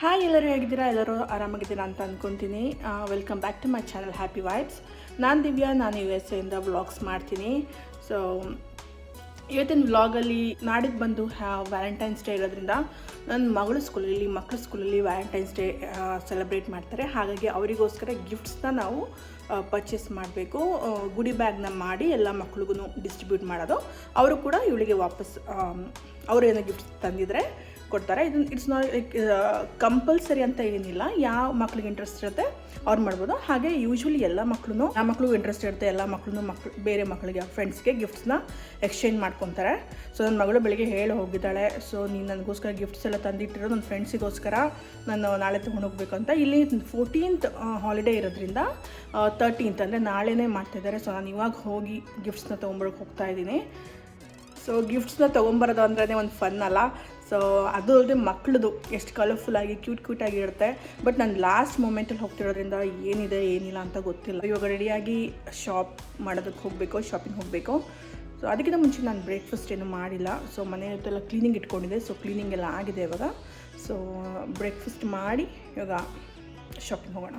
Hi ಎಲ್ಲರೂ ಹೇಗಿದ್ದೀರಾ? ಎಲ್ಲರೂ ಆರಾಮಾಗಿದ್ದೀರಾ ಅಂತ ಅಂದ್ಕೊತೀನಿ welcome back to my channel happy vibes ನಾನು ದಿವ್ಯಾ, ನಾನು ಯು ಎಸ್ ಎಯಿಂದ ವ್ಲಾಗ್ಸ್ ಮಾಡ್ತೀನಿ. ಸೊ ಇವತ್ತಿನ ವ್ಲಾಗಲ್ಲಿ ನಾಡಿದ್ದು ಬಂದು ವ್ಯಾಲೆಂಟೈನ್ಸ್ ಡೇ ಇರೋದ್ರಿಂದ ನನ್ನ ಮಗಳ ಸ್ಕೂಲಲ್ಲಿ ಮಕ್ಕಳ ಸ್ಕೂಲಲ್ಲಿ ವ್ಯಾಲೆಂಟೈನ್ಸ್ ಡೇ ಸೆಲೆಬ್ರೇಟ್ ಮಾಡ್ತಾರೆ. ಹಾಗಾಗಿ ಅವರಿಗೋಸ್ಕರ ಗಿಫ್ಟ್ಸ್ನ ನಾವು ಪರ್ಚೇಸ್ ಮಾಡಬೇಕು. ಗುಡಿ ಬ್ಯಾಗ್ನ ಮಾಡಿ ಎಲ್ಲ ಮಕ್ಳಿಗೂ ಡಿಸ್ಟ್ರಿಬ್ಯೂಟ್ ಮಾಡೋದು. ಅವರು ಕೂಡ ಇವಳಿಗೆ ವಾಪಸ್ ಅವರೇನೋ ಗಿಫ್ಟ್ಸ್ ತಂದಿದ್ರೆ ಕೊಡ್ತಾರೆ. ಇದು ಇಟ್ಸ್ ನಾಟ್ ಲೈಕ್ ಕಂಪಲ್ಸರಿ ಅಂತ ಏನಿಲ್ಲ. ಯಾವ ಮಕ್ಳಿಗೆ ಇಂಟ್ರೆಸ್ಟ್ ಇರುತ್ತೆ ಅವ್ರು ಮಾಡ್ಬೋದು. ಹಾಗೆ ಯೂಶ್ವಲಿ ಎಲ್ಲ ಮಕ್ಕಳು ಆ ಮಕ್ಳಿಗೂ ಇಂಟ್ರೆಸ್ಟ್ ಇರುತ್ತೆ. ಎಲ್ಲ ಮಕ್ಕಳು ಮಕ್ಳು, ಬೇರೆ ಮಕ್ಕಳಿಗೆ ಫ್ರೆಂಡ್ಸ್ಗೆ ಗಿಫ್ಟ್ಸ್ನ ಎಕ್ಸ್ಚೇಂಜ್ ಮಾಡ್ಕೊತಾರೆ. ಸೊ ನನ್ನ ಮಗಳು ಬೆಳಿಗ್ಗೆ ಹೇಳಿ ಹೋಗಿದ್ದಾಳೆ. ಸೊ ನೀನು ನನಗೋಸ್ಕರ ಗಿಫ್ಟ್ಸ್ ಎಲ್ಲ ತಂದಿಟ್ಟಿರೋ ನನ್ನ ಫ್ರೆಂಡ್ಸಿಗೋಸ್ಕರ ನಾನು ನಾಳೆ ಹೋಗ್ಬೇಕಂತ. ಇಲ್ಲಿ ಫೋರ್ಟೀನ್ತ್ ಹಾಲಿಡೇ ಇರೋದ್ರಿಂದ ತರ್ಟೀನ್ತ್ ಅಂದರೆ ನಾಳೆನೇ ಮಾಡ್ತಿದ್ದಾರೆ ಸೊ ನಾನು ಇವಾಗ ಹೋಗಿ ಗಿಫ್ಟ್ಸ್ನ ತೊಗೊಂಬರೋಕೆ ಹೋಗ್ತಾ ಇದ್ದೀನಿ. ಸೊ ಗಿಫ್ಟ್ಸ್ನ ತೊಗೊಂಬರೋದು ಅಂದ್ರೆ ಒಂದು ಫನ್ ಅಲ್ಲ. ಸೊ ಅದು ಅಲ್ಲದೆ ಮಕ್ಕಳದು ಎಷ್ಟು ಕಲರ್ಫುಲ್ಲಾಗಿ ಕ್ಯೂಟ್ ಕ್ಯೂಟಾಗಿ ಇರುತ್ತೆ. ಬಟ್ ನಾನು ಲಾಸ್ಟ್ ಮೂಮೆಂಟಲ್ಲಿ ಹೋಗ್ತಿರೋದ್ರಿಂದ ಏನಿದೆ, ಏನಿಲ್ಲ ಅಂತ ಗೊತ್ತಿಲ್ಲ. ಇವಾಗ ರೆಡಿಯಾಗಿ ಶಾಪ್ ಮಾಡೋದಕ್ಕೆ ಹೋಗಬೇಕು ಶಾಪಿಂಗ್ ಹೋಗಬೇಕು. ಸೊ ಅದಕ್ಕಿಂತ ಮುಂಚೆ ನಾನು ಬ್ರೇಕ್ಫಾಸ್ಟ್ ಏನು ಮಾಡಿಲ್ಲ. ಸೊ ಮನೆಯಲ್ಲೆಲ್ಲ ಕ್ಲೀನಿಂಗ್ ಇಟ್ಕೊಂಡಿದ್ದೆ. ಸೊ ಕ್ಲೀನಿಂಗ್ ಎಲ್ಲ ಆಗಿದೆ ಇವಾಗ. ಸೊ ಬ್ರೇಕ್ಫಾಸ್ಟ್ ಮಾಡಿ ಇವಾಗ ಶಾಪಿಂಗ್ ಹೋಗೋಣ.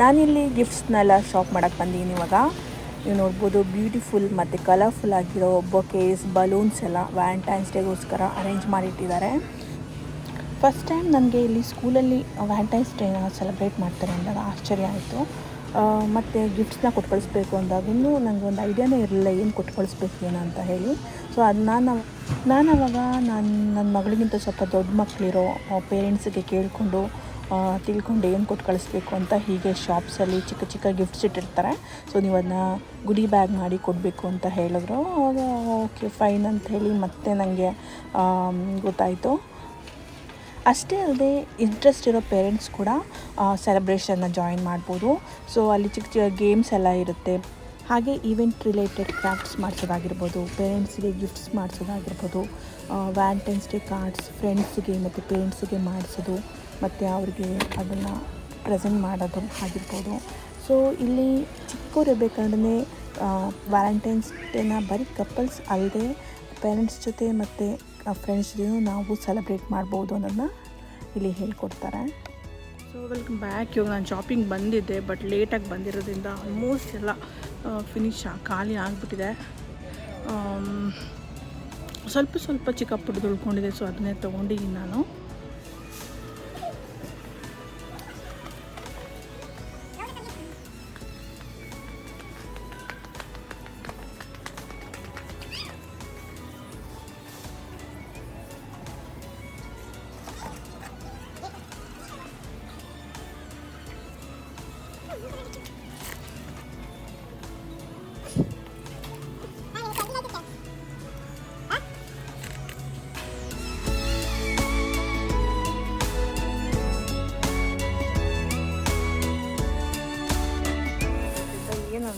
ನಾನಿಲ್ಲಿ ಗಿಫ್ಟ್ಸ್ನೆಲ್ಲ ಶಾಪ್ ಮಾಡೋಕ್ಕೆ ಬಂದಿದ್ದೀನಿ ಇವಾಗ. ನೀವು ನೋಡ್ಬೋದು ಬ್ಯೂಟಿಫುಲ್ ಮತ್ತು ಕಲರ್ಫುಲ್ ಆಗಿರೋ ಬೊಕೇಸ್ ಬಲೂನ್ಸ್ ಎಲ್ಲ ವ್ಯಾಲೆಂಟೈನ್ಸ್ ಡೇಗೋಸ್ಕರ ಅರೇಂಜ್ ಮಾಡಿಟ್ಟಿದ್ದಾರೆ. ಫಸ್ಟ್ ಟೈಮ್ ನನಗೆ ಇಲ್ಲಿ ಸ್ಕೂಲಲ್ಲಿ ವ್ಯಾಲೆಂಟೈನ್ಸ್ ಡೇನ ಸೆಲೆಬ್ರೇಟ್ ಮಾಡ್ತಾರೆ ಅಂದಾಗ ಆಶ್ಚರ್ಯ ಆಯಿತು. ಮತ್ತು ಗಿಫ್ಟ್ಸ್ನ ಕೊಟ್ಟು ಕಳಿಸ್ಬೇಕು ಅಂದಾಗ ಇನ್ನೂ ನನಗೆ ಒಂದು ಐಡಿಯಾನೇ ಇರಲಿಲ್ಲ ಏನು ಕೊಟ್ಟು ಕಳಿಸ್ಬೇಕು ಏನು ಅಂತ ಹೇಳಿ. ಸೊ ಅದು ನಾನು ನಾನು ಅವಾಗ ನಾನು ನನ್ನ ಮಗಳಿಗಿಂತ ಸ್ವಲ್ಪ ದೊಡ್ಡ ಮಕ್ಕಳಿರೋ ಪೇರೆಂಟ್ಸಿಗೆ ಕೇಳಿಕೊಂಡು ತಿಳ್ಕೊಂಡು ಏನು ಕೊಟ್ಟು ಕಳಿಸ್ಬೇಕು ಅಂತ ಹೀಗೆ ಶಾಪ್ಸಲ್ಲಿ ಚಿಕ್ಕ ಚಿಕ್ಕ ಗಿಫ್ಟ್ಸ್ ಇಟ್ಟಿರ್ತಾರೆ. ಸೊ ನೀವು ಅದನ್ನ ಗುಡಿ ಬ್ಯಾಗ್ ಮಾಡಿ ಕೊಡಬೇಕು ಅಂತ ಹೇಳಿದ್ರು. ಆವಾಗ ಓಕೆ ಫೈನ್ ಅಂತ ಹೇಳಿ ಮತ್ತೆ ನನಗೆ ಗೊತ್ತಾಯಿತು. ಅಷ್ಟೇ ಅಲ್ಲದೆ ಇಂಟ್ರೆಸ್ಟ್ ಇರೋ ಪೇರೆಂಟ್ಸ್ ಕೂಡ ಸೆಲೆಬ್ರೇಷನ್ನ ಜಾಯಿನ್ ಮಾಡ್ಬೋದು. ಸೊ ಅಲ್ಲಿ ಚಿಕ್ಕ ಚಿಕ್ಕ ಗೇಮ್ಸ್ ಎಲ್ಲ ಇರುತ್ತೆ. ಹಾಗೆ ಈವೆಂಟ್ ರಿಲೇಟೆಡ್ ಕ್ರಾಫ್ಟ್ಸ್ ಮಾಡಿಸೋದಾಗಿರ್ಬೋದು ಪೇರೆಂಟ್ಸ್ಗೆ ಗಿಫ್ಟ್ಸ್ ಮಾಡಿಸೋದಾಗಿರ್ಬೋದು ವ್ಯಾಲೆಂಟೈನ್ಸ್ ಡೇ ಕಾರ್ಡ್ಸ್ ಫ್ರೆಂಡ್ಸ್ಗೆ ಮತ್ತು ಪೇರೆಂಟ್ಸ್ಗೆ ಮಾಡಿಸೋದು. ಮತ್ತು ಅವ್ರಿಗೆ ಅದನ್ನು ಪ್ರೆಸೆಂಟ್ ಮಾಡೋದು ಆಗಿರ್ಬೋದು. ಸೊ ಇಲ್ಲಿ ಚಿಕ್ಕವರಿರ್ಬೇಕಾದ್ರೆ ವ್ಯಾಲೆಂಟೈನ್ಸ್ ಡೇನ ಬರೀ ಕಪಲ್ಸ್ ಅಲ್ಲದೆ ಪೇರೆಂಟ್ಸ್ ಜೊತೆ ಮತ್ತು ಫ್ರೆಂಡ್ಸ್ ಜೊತೆ ನಾವು ಸೆಲೆಬ್ರೇಟ್ ಮಾಡ್ಬೋದು ಅನ್ನೋದನ್ನ ಇಲ್ಲಿ ಹೇಳ್ಕೊಡ್ತಾರೆ. ಸೊ ವೆಲ್ಕಮ್ ಬ್ಯಾಕ್ ಇವಾಗ ನಾನು ಶಾಪಿಂಗ್ ಬಂದಿದ್ದೆ ಬಟ್ ಲೇಟಾಗಿ ಬಂದಿರೋದ್ರಿಂದ ಆಲ್ಮೋಸ್ಟ್ ಎಲ್ಲ ಫಿನಿಶ್ ಖಾಲಿ ಆಗಿಬಿಟ್ಟಿದೆ. ಸ್ವಲ್ಪ ಸ್ವಲ್ಪ ಚಿಕ್ಕ ಪುಟ್ಟದು ಉಳ್ಕೊಂಡಿದೆ ಸೊ ಅದನ್ನೇ ತೊಗೊಂಡಿದ್ದೀನಿ ನಾನು.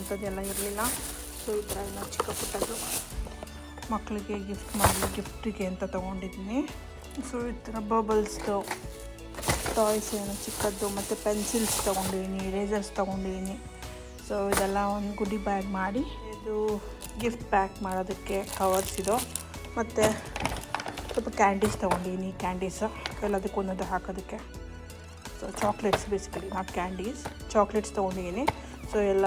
ಅಂಥದ್ದೆಲ್ಲ ಇರಲಿಲ್ಲ. ಸೊ ಈ ಥರ ಎಲ್ಲ ಚಿಕ್ಕ ಪುಟ್ಟದ್ದು ಮಕ್ಕಳಿಗೆ ಗಿಫ್ಟ್ ಮಾಡಿ ಗಿಫ್ಟಿಗೆ ಅಂತ ತೊಗೊಂಡಿದ್ದೀನಿ ಸೊ ಈ ಥರ ಬಬಲ್ಸ್ದು ಟಾಯ್ಸ್ ಏನು ಚಿಕ್ಕದ್ದು ಮತ್ತು ಪೆನ್ಸಿಲ್ಸ್ ತೊಗೊಂಡಿದ್ದೀನಿ ಇರೇಸರ್ಸ್ ತೊಗೊಂಡಿದ್ದೀನಿ ಸೊ ಇದೆಲ್ಲ ಒಂದು ಗುಡಿ ಬ್ಯಾಗ್ ಮಾಡಿ, ಇದು ಗಿಫ್ಟ್ ಪ್ಯಾಕ್ ಮಾಡೋದಕ್ಕೆ ಕವರ್ಸ್ ಇದು ಮತ್ತು ಸ್ವಲ್ಪ ಕ್ಯಾಂಡೀಸ್ ತೊಗೊಂಡಿದ್ದೀನಿ ಕ್ಯಾಂಡೀಸ್ ಎಲ್ಲದಕ್ಕೂ ಒಂದೊಂದು ಹಾಕೋದಕ್ಕೆ. So chocolates basically not candies chocolates ತೊಗೊಂಡಿದ್ದೀನಿ ಸೊ ಎಲ್ಲ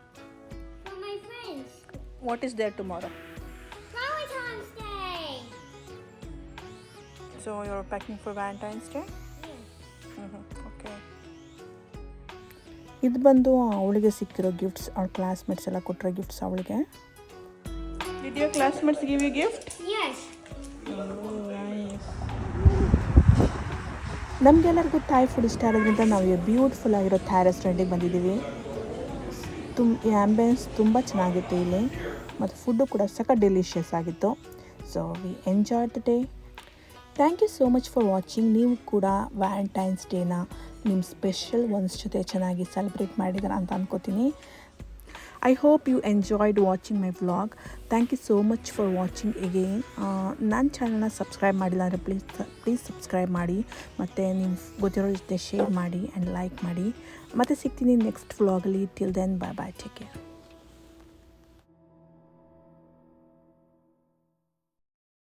friends. What there there tomorrow Valentine's Day! So you're packing for Valentine's Day? Okay ಇದು ಬಂದು ಅವಳಿಗೆ ಸಿಕ್ಕಿರೋ ಗಿಫ್ಟ್ಸ್ ಅವಳ ಕ್ಲಾಸ್ಮೇಟ್ಸ್ ಎಲ್ಲ ಕೊಟ್ಟರೆ ಗಿಫ್ಟ್ಸ್ ಅವಳಿಗೆ Did your classmates give you gift Yes. ನಮಗೆಲ್ಲರಿಗೂ ಥಾಯ್ ಫುಡ್ ಇಷ್ಟ ಆಗೋದ್ರಿಂದ ನಾವು ಬ್ಯೂಟಿಫುಲ್ ಆಗಿರೋ ಥಾಯ್ ರೆಸ್ಟೋರೆಂಟಿಗೆ ಬಂದಿದ್ದೀವಿ ತುಂಬ ಆ್ಯಂಬಿಯನ್ಸ್ ತುಂಬ ಚೆನ್ನಾಗಿತ್ತು ಇಲ್ಲಿ. ಮತ್ತು ಫುಡ್ಡು ಕೂಡ ಸಖತ್ ಡೆಲಿಷಿಯಸ್ ಆಗಿತ್ತು. So we enjoy the day thank you so much for watching ನೀವು ಕೂಡ ವ್ಯಾಲೆಂಟೈನ್ಸ್ ಡೇನ ನಿಮ್ಮ ಸ್ಪೆಷಲ್ ಒನ್ಸ್ ಜೊತೆ ಚೆನ್ನಾಗಿ ಸೆಲೆಬ್ರೇಟ್ ಮಾಡಿದಾರ ಅಂತ ಅನ್ಕೋತೀನಿ. I hope you enjoyed watching my vlog thank you so much for watching again ನನ್ನ ಚಾನಲ್ನ ಸಬ್ಸ್ಕ್ರೈಬ್ ಮಾಡಿಲ್ಲ ಅಂದರೆ ಪ್ಲೀಸ್ ಪ್ಲೀಸ್ ಸಬ್ಸ್ಕ್ರೈಬ್ ಮಾಡಿ. ಮತ್ತು ನಿಮ್ಮ ಗೊತ್ತಿರೋ ಜೊತೆ ಶೇರ್ ಮಾಡಿ ಆ್ಯಂಡ್ ಲೈಕ್ ಮಾಡಿ. ಮತ್ತು ಸಿಗ್ತೀನಿ ನೆಕ್ಸ್ಟ್ ವ್ಲಾಗಲ್ಲಿ till then bye bye take care